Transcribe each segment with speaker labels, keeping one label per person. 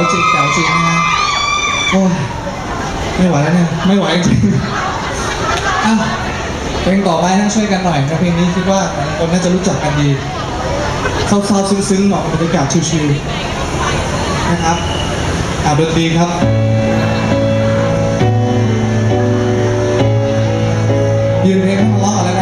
Speaker 1: วจริงแจ๋วจริงนะฮะโอ้ยไม่ไหวแล้วเนี่ยไม่ไหวจริงอะเพลงต่อไปนะช่วยกันหน่อยนะเพลงนี้คิดว่าหลายคนน่าจะรู้จักกันดีเศร้าๆซึ้งๆเหมาะกับบรรยากาศชิลๆนะครับอ่าดนตรีครับยืนเพลงให้มันร้องก่อนแล้ว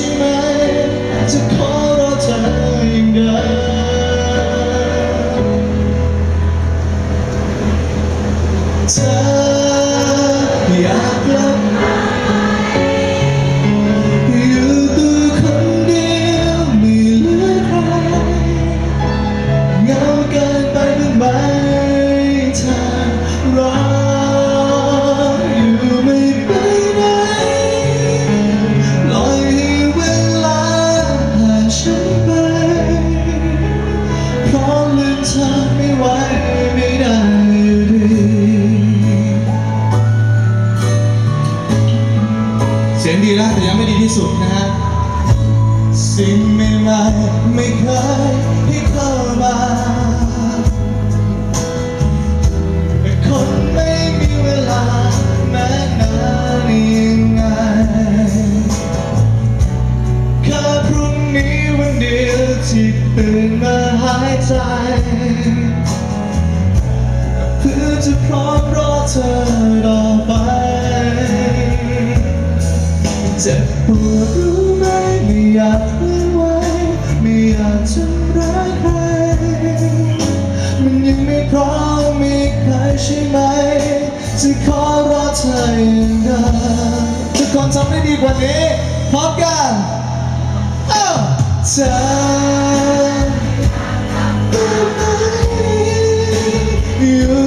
Speaker 1: ช่ไหมจะขอรอเธออย่างเดิมเธอ ที่ตื่นมาหายใจ เพื่อจะพร้อมรอเธอต่อไป จะขอรอเธออย่างเดิมทุกคนทำได้ดีกว่านี้พร้อมกันเอ้าเธออยู่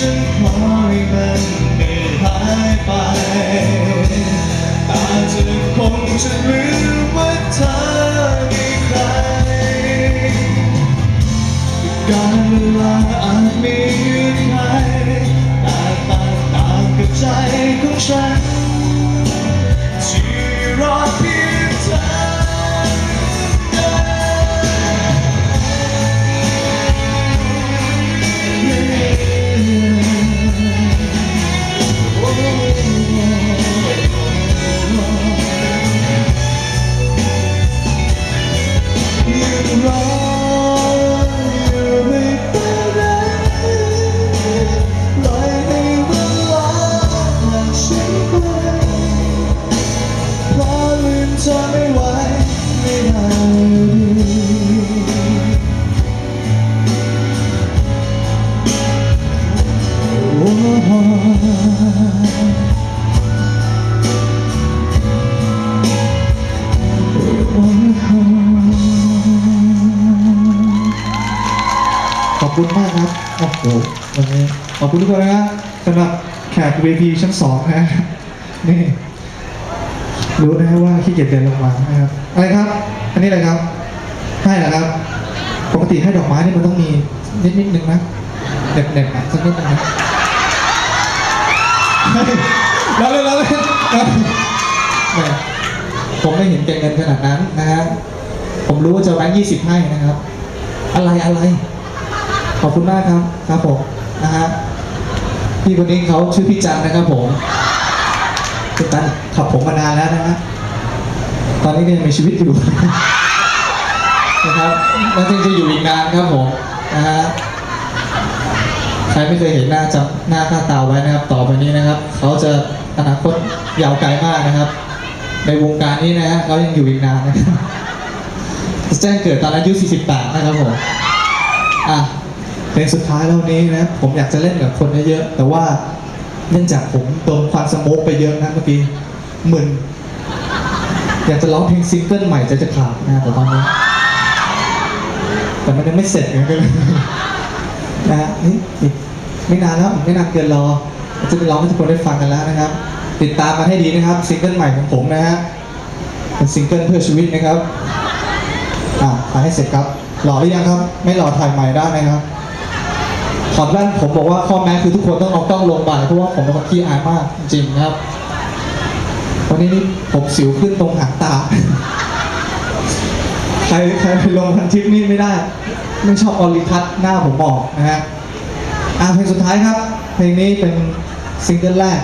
Speaker 1: ฉันขอให้มันไม่หายไปแต่เธอคงจะลืมว่าเธอมีใคร การเวลาอาจมีเงื่อนไขแต่ต่างต่างกับใจของฉัน ยั คุณมากครับโอ้โหวันนี้ขอบคุณทุกคนนะสำหรับแขกเวทีชั้นสองนะ นี่ รู้นะว่าขี้เกียจเดินลงมานะครับ อะไรครับ อันนี้อะไรครับ ให้เหรอครับ ปกติให้ดอกไม้นี่มันต้องมีนิดนิดนึงนะเด็ดเด็ดๆอะสักนิดนึงนะเฮ้ยเราเลยเราเลยครับแหมผมไม่เห็นแก่เงินขนาดนั้นนะฮะ ผมรู้ว่าจะแบงค์ยี่สิบให้นะครับ อะไรอะไร ขอบคุณมากครับครับผมนะฮะพี่คนนี้เขาชื่อพี่จันนะครับผมพี่จันขับผมมานานแล้วนะฮะตอนนี้ก็ยังมีชีวิตอยู่นะครับแล้วจริงจะอยู่อีกนานครับผมนะฮะใครไม่เคยเห็นหน้าจำหน้าค่าตาไว้นะครับ ต่อไปนี้นะครับเขาจะอนาคตยาวไกลมากนะครับ ในวงการนี้นะฮะเขายังอยู่อีกนานนะครับแจ้งเกิดตอนอายุ 48 นะครับผม อะ เพลงสุดท้ายแล้วนี้นะผมอยากจะเล่นกับคนเยอะๆแต่ว่าเนื่องจากผมโดนความสโมกไปเยอะนะเมื่อกี้หมึนอยากจะร้องเพลงซิงเกิลใหม่ใจจะขาดนะแต่ตอนนี้ แต่มันยังไม่เสร็จไงก็เลยนะฮะนี่อีกไม่นานแล้วไม่นานเกินรอ จะไปร้องให้ทุกคนได้ฟังกันแล้วนะครับ ติดตามมาให้ดีนะครับซิงเกิลใหม่ของผมนะฮะเป็นซิงเกิลเพื่อชีวิตนะครับอะถ่ายให้เสร็จครับหล่อหรือยังครับ ไม่หล่อถ่ายใหม่ได้นะครับ ถอดแว่นผมบอกว่าข้อแม้คือทุกคนต้องเอากล้องลงไปเพราะว่าผมเป็นคนขี้อายมากจริงนะครับ วันนี้นี่ผมสิวขึ้นตรงหางตา ใครใครไปลงพันทิปนี่ไม่ได้ ไม่ชอบออริทัศน์หน้าผมบอกนะฮะอะเพลงสุดท้ายครับ เพลงนี้เป็นซิงเกิลแรก